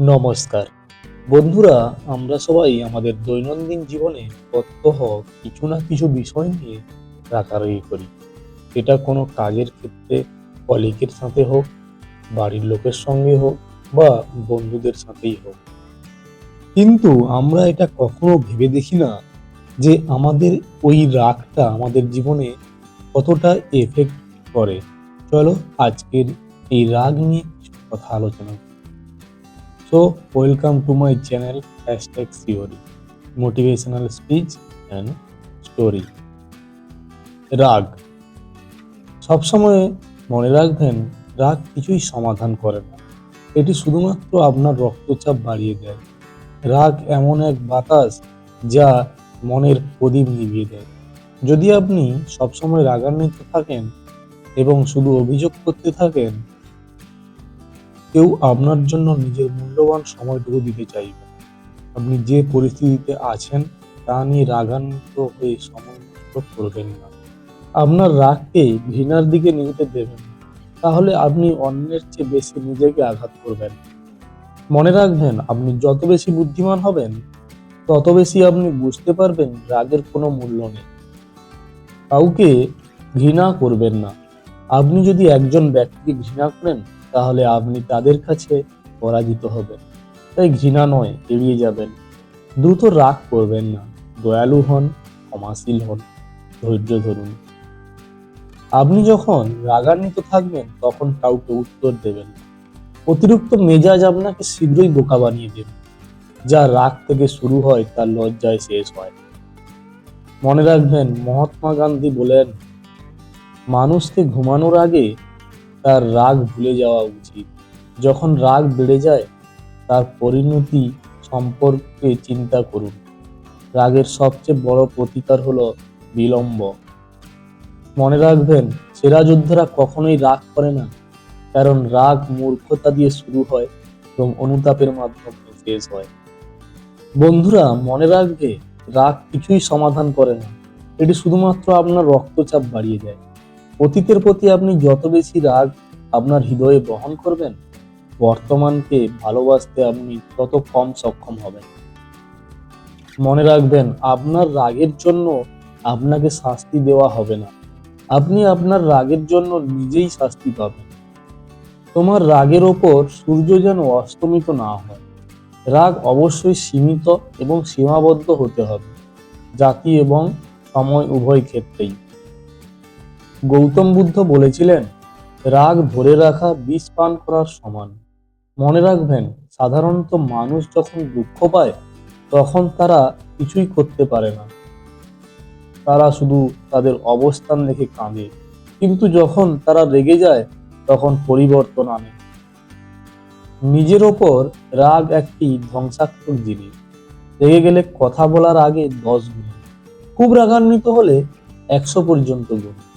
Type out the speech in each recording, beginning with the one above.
নমস্কার। বন্ধুরা, আমরা সবাই আমাদের দৈনন্দিন জীবনে প্রত্যহ কিছু না কিছু বিষয় নিয়ে রাগারাগি করি। এটা কোনো কাজের ক্ষেত্রে কলিগের সাথে হোক, বাড়ির লোকের সঙ্গে হোক, বা বন্ধুদের সাথেই হোক। কিন্তু আমরা এটা কখনো ভেবে দেখি না যে আমাদের ওই রাগটা আমাদের জীবনে কতটা এফেক্ট করে। চলো আজকের এই রাগ নিয়ে কথা আলোচনা করি। So, welcome to my channel hashtag Theory, motivational speech and story. রাগ। সবসময় মনে রাখবেন রাগ কিছুই সমাধান করে না। এটি শুধুমাত্র আপনার রক্তচাপ বাড়িয়ে দেয়। রাগ এমন এক বাতাস যা মনের প্রদীপ নিভিয়ে দেয়। যদি আপনি সবসময় রাগান্বিত থাকেন এবং শুধু অভিযোগ করতে থাকেন কেউ আপনার জন্য নিজের মূল্যবান সময়টুকু দিতে চাইবে। আপনি যে পরিস্থিতিতে আছেন, তা নিয়ে রাগান্বিত হয়ে সময় নষ্ট করবেন না। আপনার রাগকে ঘৃণার দিকে নিতে দেবেন তাহলে আপনি অন্যের চেয়ে বেশি নিজেকে আঘাত করবেন। মনে রাখবেন, আপনি যত বেশি বুদ্ধিমান হবেন, তত বেশি আপনি বুঝতে পারবেন রাগের কোনো মূল্য নেই। কাউকে ঘৃণা করবেন না। আপনি যদি একজন ব্যক্তিকে ঘৃণা করেন তাহলে আপনি তাদের কাছে পরাজিত হবেন। তাই ঘৃণা নয়, এড়িয়ে যাবেন। দ্রুত রাগ করবেন না। দয়ালু হন, ক্ষমাশীল হন। ধৈর্য ধরুন। আপনি যখন রাগান্বিত থাকবেন, তখন কাউকে উত্তর দেবেন অতিরিক্ত মেজাজ আপনাকে শীঘ্রই বোকা বানিয়ে দেবে। যা রাগ থেকে শুরু হয় তার লজ্জায় শেষ হয় মনে রাখবেন, মহাত্মা গান্ধী বলেন, মানুষকে ঘুমানোর আগে তার রাগ ভুলে যাওয়া উচিত। যখন রাগ বেড়ে যায়, তার পরিণতি সম্পর্কে চিন্তা করুন। রাগের সবচেয়ে বড় প্রতিকার হলো বিলম্ব। মনে রাখবেন, সেরা যোদ্ধারা কখনোই রাগ করে না, কারণ রাগ মূর্খতা দিয়ে শুরু হয় এবং অনুতাপের মাধ্যমে শেষ হয়। বন্ধুরা, মনে রাখবে, রাগ কিছুই সমাধান করে না। এটি শুধুমাত্র আপনার রক্তচাপ বাড়িয়ে দেয়। অতীতের প্রতি আপনি যত বেশি রাগ আপনার হৃদয়ে বহন করবেন, বর্তমানকে ভালোবাসতে আপনি তত কম সক্ষম হবেন। মনে রাখবেন, আপনার রাগের জন্য আপনাকে শাস্তি দেওয়া হবে না। আপনি আপনার রাগের জন্য নিজেই শাস্তি পাবেন। তোমার রাগের ওপর সূর্য যেন অস্তমিত না হয়। রাগ অবশ্যই সীমিত এবং সীমাবদ্ধ হতে হবে। জাতি এবং সময় উভয় ক্ষেত্রেই। গৌতম বুদ্ধ বলেছিলেন, রাগ ধরে রাখা বিষ পান করার সমান। মনে রাখবেন, সাধারণত মানুষ যখন দুঃখ পায়, তখন তারা কিছুই করতে পারে না। তারা শুধু তাদের অবস্থান দেখে কাঁদে। কিন্তু যখন তারা রেগে যায়, তখন পরিবর্তন আনে। নিজের ওপর রাগ একটি ধ্বংসাত্মক জিনিস। রেগে গেলে কথা বলার আগে দশ গুণ। খুব রাগান্বিত হলে একশো পর্যন্ত গুণ।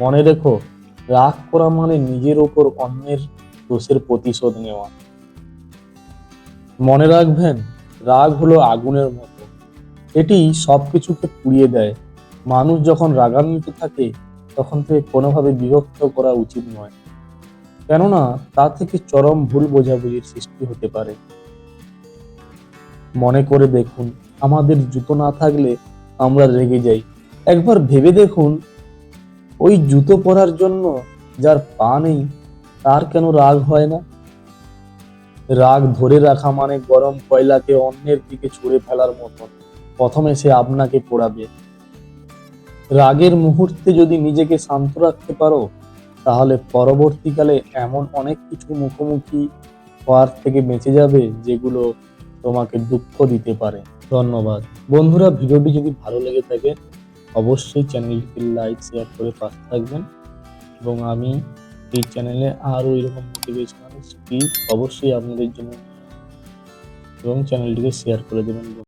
মনে রেখো, রাগ করা মানে নিজের ওপর অন্যের দোষের প্রতিশোধ নেওয়া। মনে রাখবেন, রাগ হলো আগুনের মতো। এটি সবকিছুকে পুড়িয়ে দেয়। মানুষ যখন রাগান্বিত থাকে, তখন থেকে কোনোভাবে বিভক্ত করা উচিত নয়। কেননা, তা থেকে চরম ভুল বোঝাবুঝির সৃষ্টি হতে পারে। মনে করে দেখুন, আমাদের জুতো না থাকলে আমরা রেগে যাই। একবার ভেবে দেখুন ওই জুতো পরার জন্য যার পা নেই, তার কেন রাগ হয় না? রাগ ধরে রাখা মানে গরম কয়লাকে অন্যের দিকে ছুঁড়ে ফেলার মতন। প্রথমে সে আপনাকে পোড়াবে। রাগের মুহূর্তে যদি নিজেকে শান্ত রাখতে পারো, তাহলে পরবর্তীকালে এমন অনেক কিছু মুখোমুখি হওয়ার থেকে বেঁচে যাবে যেগুলো তোমাকে দুঃখ দিতে পারে। ধন্যবাদ। বন্ধুরা, ভিডিওটি যদি ভালো লেগে থাকে অবশ্যই চ্যানেলটিকে লাইক শেয়ার করে পাশে থাকবেন এবং আমি এই চ্যানেলে আরও এরকম মোটিভেশনাল স্পিচ অবশ্যই আপনাদের জন্য এবং চ্যানেলটিকে শেয়ার করে দেবেন।